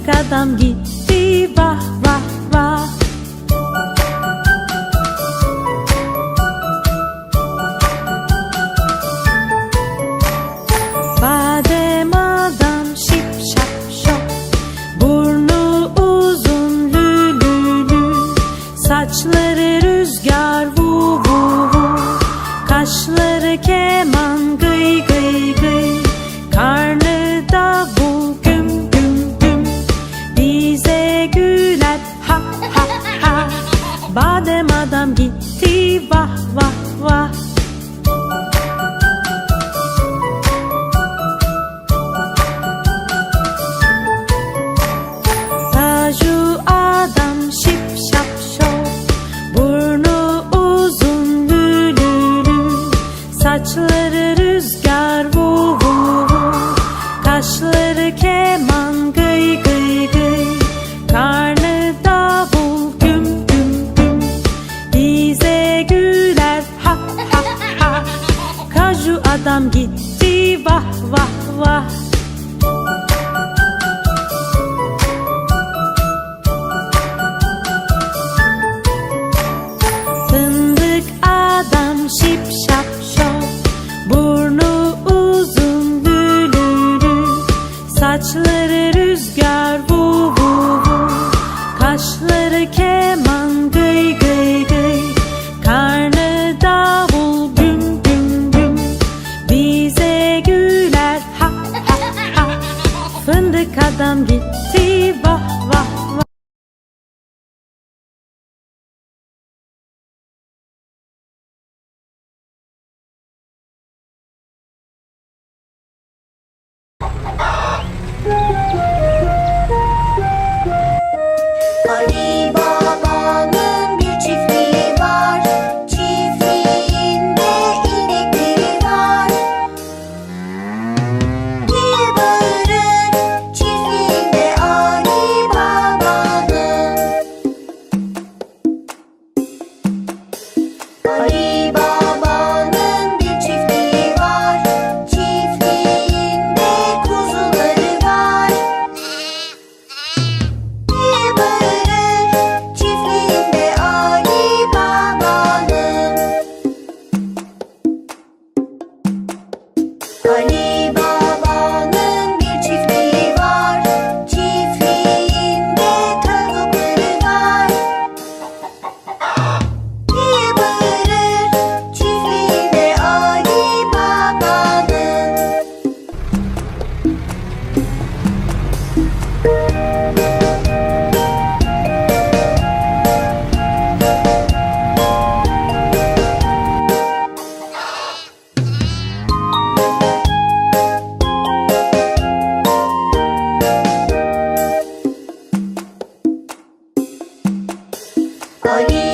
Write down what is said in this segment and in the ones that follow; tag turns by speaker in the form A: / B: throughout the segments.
A: Küçük adam gitti vah vah vah. Badem adam şip şap şop. Burnu uzun lü lü lü. Saçları rüzgar vu vu vu. Kaşları keman gıy gıy.
B: bonito.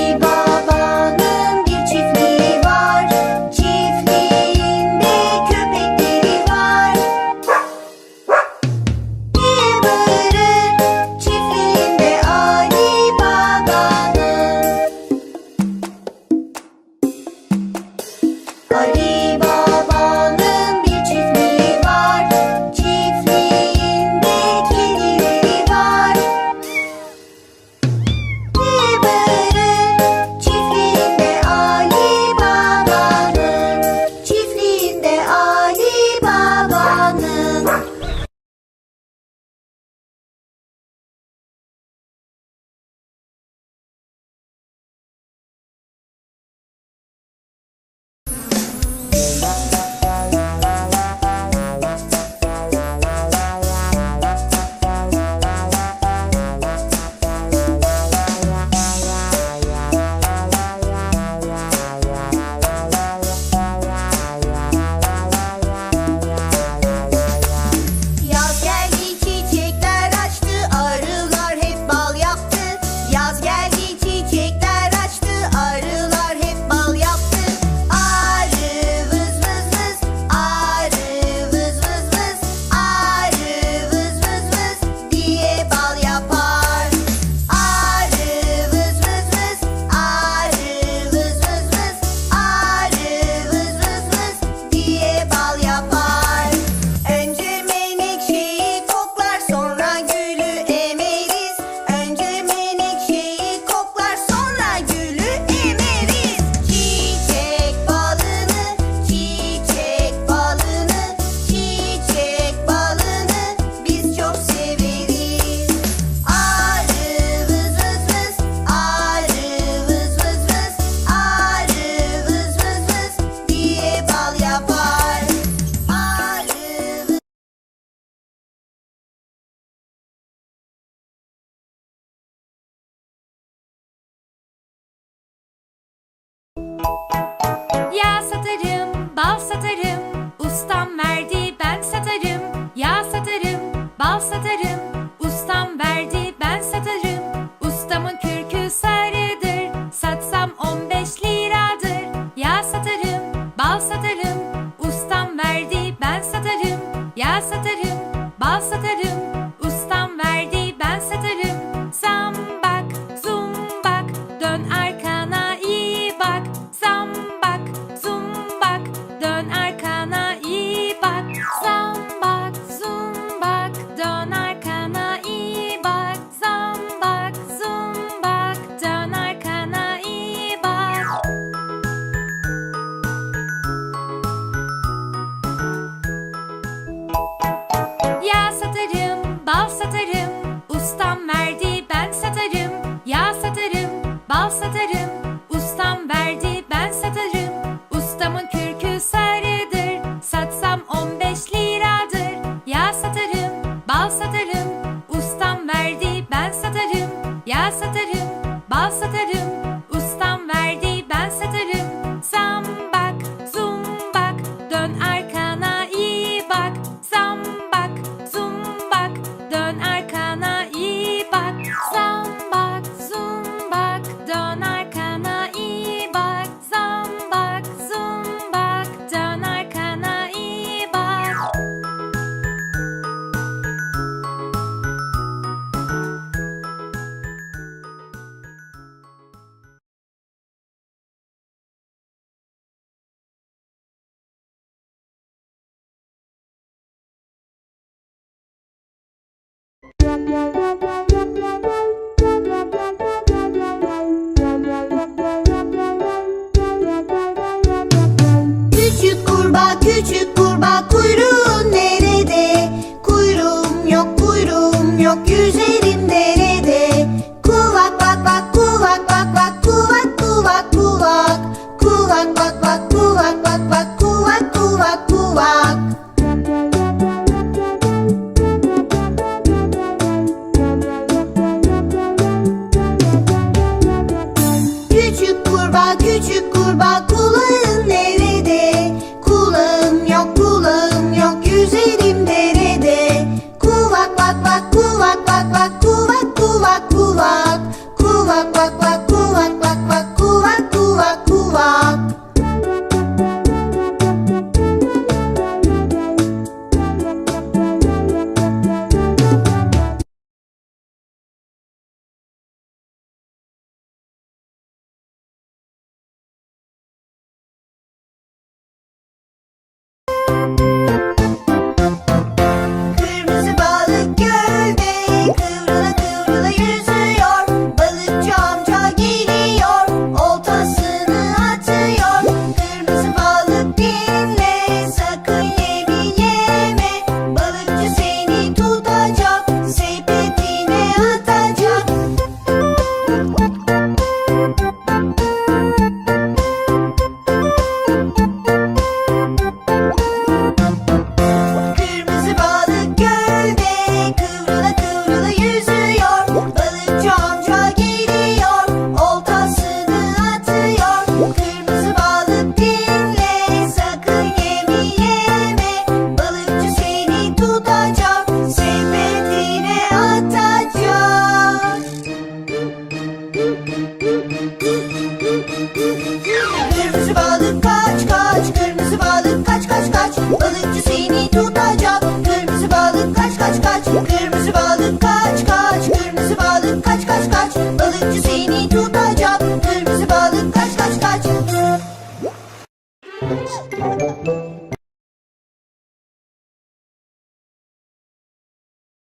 A: satarım. Ustam verdi ben satarım. Ustamın kürkü sarıdır. Satsam 15 liradır. Ya satarım bal satarım. Ustam verdi ben satarım. Ya satarım bal satarım.